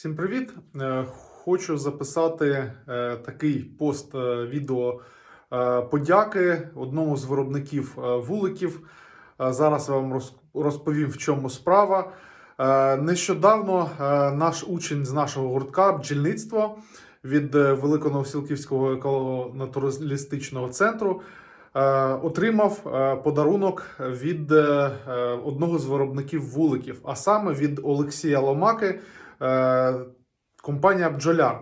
Всім привіт! Е, Хочу записати е, такий пост е, відео подяки одному з виробників вуликів. Зараз я вам роз- розповім, в чому справа. Нещодавно наш учень з нашого гуртка бджільництво від Великоновсілківського еколого-натуралістичного центру отримав подарунок від одного з виробників вуликів, а саме від Олексія Ломаки. Е, компанія Бджоляр.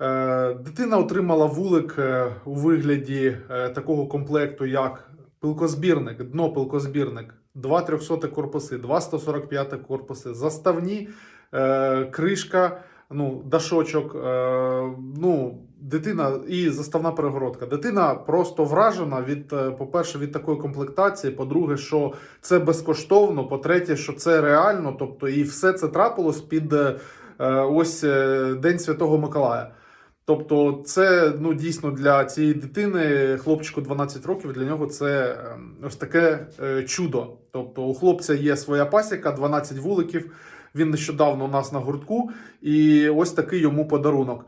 Е, Дитина отримала вулик е, у вигляді такого комплекту, як пилкозбірник, дно пилкозбірник, два 300 корпуси, два 145 корпуси, заставні, кришка, ну, дашочок. е, Ну, дитина і заставна перегородка. Дитина просто вражена від, е, по-перше, від такої комплектації. По-друге, що це безкоштовно. По-третє, що це реально. Тобто, і все це трапилось під е, е, ось День Святого Миколая. Тобто, це ну дійсно для цієї дитини, хлопчику 12 років, для нього це е, ось таке чудо. Тобто, у хлопця є своя пасіка, 12 вуликів. Він нещодавно у нас на гуртку, і ось такий йому подарунок.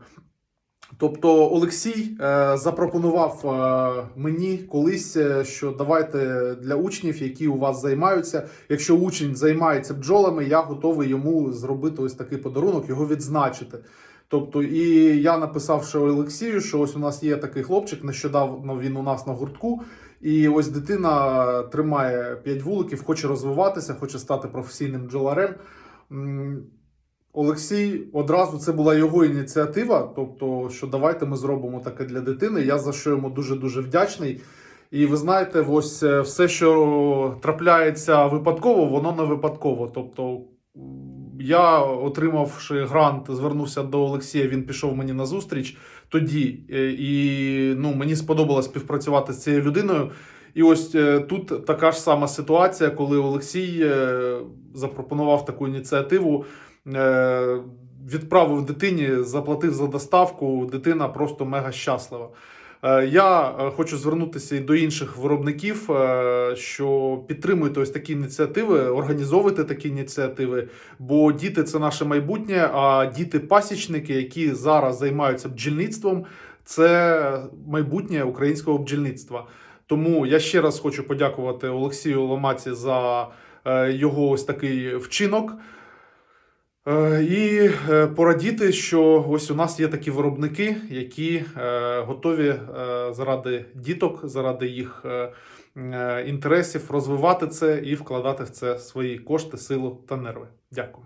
Тобто Олексій е, запропонував е, мені колись, е, що давайте для учнів, які у вас займаються. Якщо учень займається бджолами, я готовий йому зробити ось такий подарунок, його відзначити. Тобто, і я написав ще Олексію, що ось у нас є такий хлопчик, нещодавно він у нас на гуртку. І ось дитина тримає 5 вуликів, хоче розвиватися, хоче стати професійним бджоларем. Олексій одразу це була його ініціатива. Тобто, що давайте ми зробимо таке для дитини. Я за що йому дуже дуже вдячний. І ви знаєте, ось е, все, що трапляється випадково, воно не випадково. Тобто, я, отримавши грант, звернувся до Олексія. Він пішов мені на зустріч тоді. Е, І ну, мені сподобалось співпрацювати з цією людиною. І ось е, тут така ж сама ситуація, коли Олексій е, запропонував таку ініціативу. Е, відправив дитині, заплатив за доставку. Дитина просто мега щаслива. Я хочу звернутися і до інших виробників, що підтримуйте ось такі ініціативи, організовуйте такі ініціативи, бо діти це наше майбутнє. А діти-пасічники, які зараз займаються бджільництвом, це майбутнє українського бджільництва. Тому я ще раз хочу подякувати Олексію Ломаці за е, його ось такий вчинок. Е, І е, порадіти, що ось у нас є такі виробники, які готові заради діток, заради їх інтересів розвивати це і вкладати в це свої кошти, силу та нерви. Дякую.